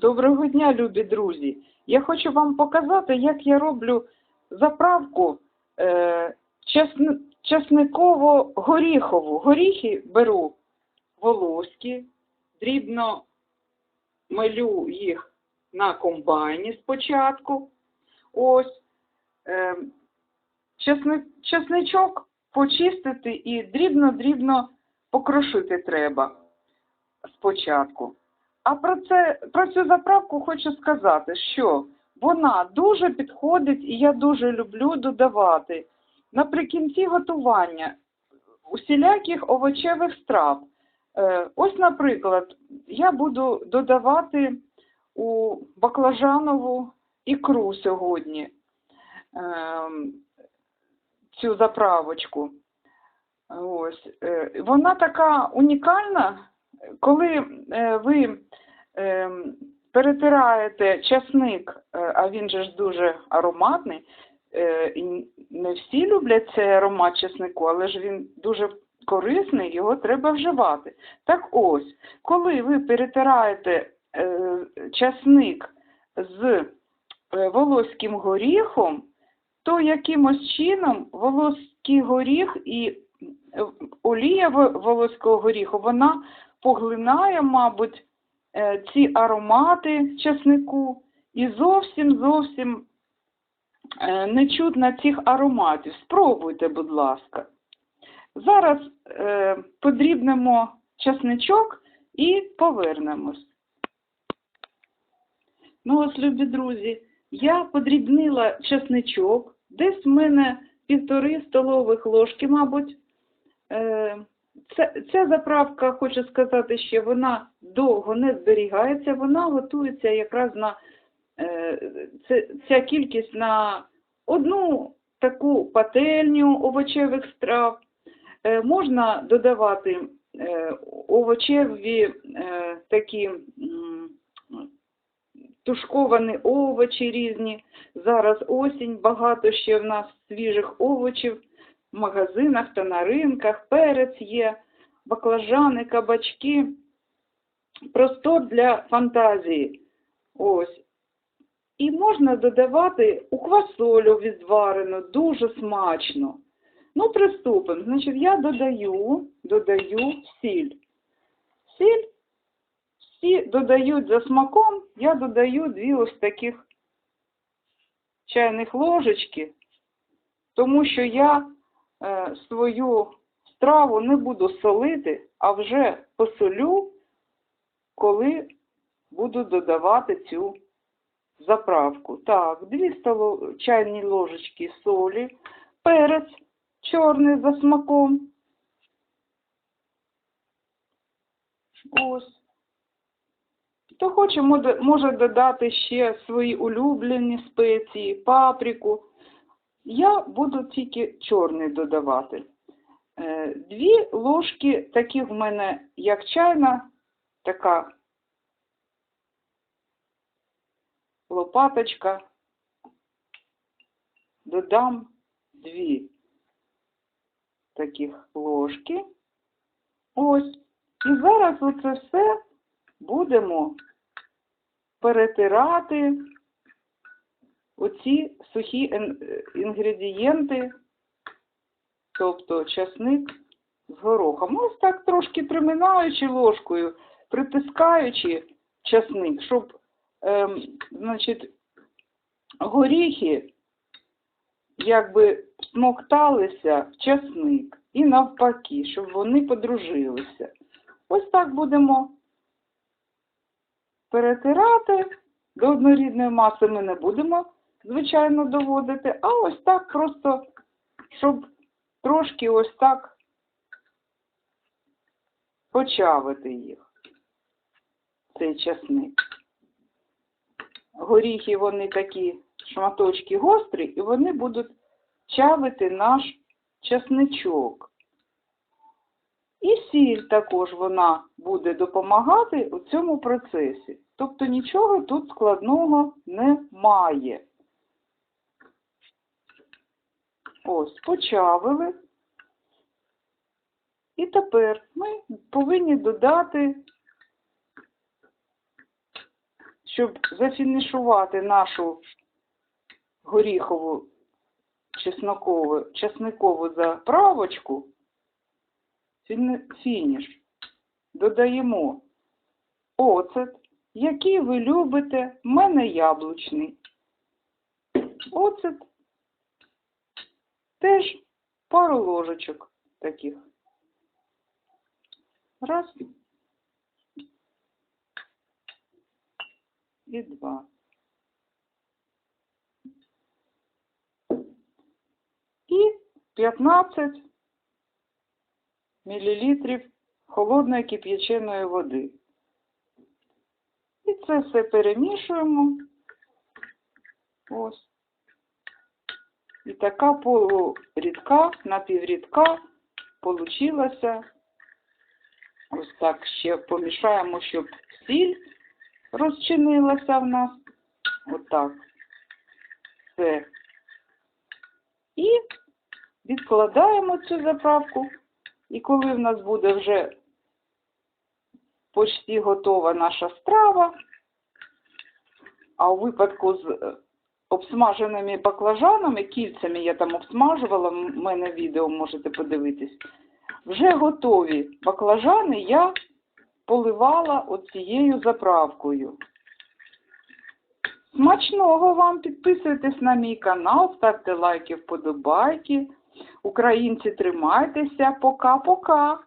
Доброго дня, любі друзі! Я хочу вам показати, як я роблю заправку е, чесн- чесниково-горіхову. Горіхи беру волоські, дрібно мелю їх на комбайні спочатку. Ось е, чесни, чесничок почистити і дрібно-дрібно покрошити треба спочатку. А про це про цю заправку хочу сказати, що вона дуже підходить і я дуже люблю додавати наприкінці готування усіляких овочевих страв. Е, ось, наприклад, я буду додавати у баклажанову ікру сьогодні ем, цю заправочку. Ось. е, Вона така унікальна, коли е, ви е, перетираєте часник, е, а він же ж дуже ароматний, не всі люблять цей аромат чеснику, але ж він дуже корисний, його треба вживати. Так ось, коли ви перетираєте часник з волоським горіхом, то якимось чином волоський горіх і олія во- волоського горіху, вона поглинає, мабуть, е, ці аромати чеснику і зовсім зовсім е, не чутно цих ароматів. Спробуйте, будь ласка. Зараз е, подрібнемо чесничок і повернемось. Ну ось, любі друзі, я подрібнила чесничок. Десь в мене півтори столових ложки, мабуть. Е, Ця, ця заправка, хочу сказати, ще вона довго не зберігається, вона готується якраз на е, це, ця кількість на одну таку пательню овочевих страв. Е, можна додавати е, овочеві е, такі тушковані овочі різні. Зараз осінь, багато ще в нас свіжих овочів в магазинах та на ринках, перець є, баклажани, кабачки. Простор для фантазії. Ось. І можна додавати у квасолю відварену, дуже смачно. Ну, приступимо. Значить, я додаю, додаю сіль. Сіль всі додають за смаком, я додаю дві ось таких чайних ложечки, тому що я свою страву не буду солити, а вже посолю, коли буду додавати цю заправку. Так, дві столо... чайні ложечки солі, перець чорний за смаком. Ось. Хто хоче, може додати ще свої улюблені спеції, паприку. Я буду тільки чорний додавати. Е, Дві ложки такі в мене, як чайна, така лопаточка. Додам дві таких ложки. Ось. І зараз оце все будемо перетирати оці сухі ін- інгредієнти, тобто часник з горохом. Ось так трошки приминаючи ложкою, притискаючи часник, щоб ем, значить, горіхи якби смокталися в часник і навпаки, щоб вони подружилися. Ось так будемо перетирати. До однорідної маси ми не будемо, звичайно, доводити, а ось так просто, щоб трошки ось так почавити їх, цей часник. Горіхи, вони такі шматочки гострі, і вони будуть чавити наш часничок. І сіль також вона буде допомагати у цьому процесі. Тобто нічого тут складного немає. Ось, почавили. І тепер ми повинні додати, щоб зафінішувати нашу горіхову чеснокову, чесникову заправочку, фініш, додаємо оцет, який ви любите, в мене яблучний. Оцет теж пару ложечок таких. Раз. І два. І 15 мілілітрів холодної кип'яченої води. І це все перемішуємо. Ось. І така полурідка, напіврідка получилася. Ось так ще помішаємо, щоб сіль розчинилася в нас. Отак. Все. І відкладаємо цю заправку. І коли в нас буде вже почти готова наша страва, а у випадку з е, обсмаженими баклажанами, кільцями я там обсмажувала, в мене відео можете подивитись. Вже готові баклажани я поливала оцією заправкою. Смачного вам підписуйтесь на мій канал, ставте лайки, вподобайки. Українці, тримайтеся. Пока-пока.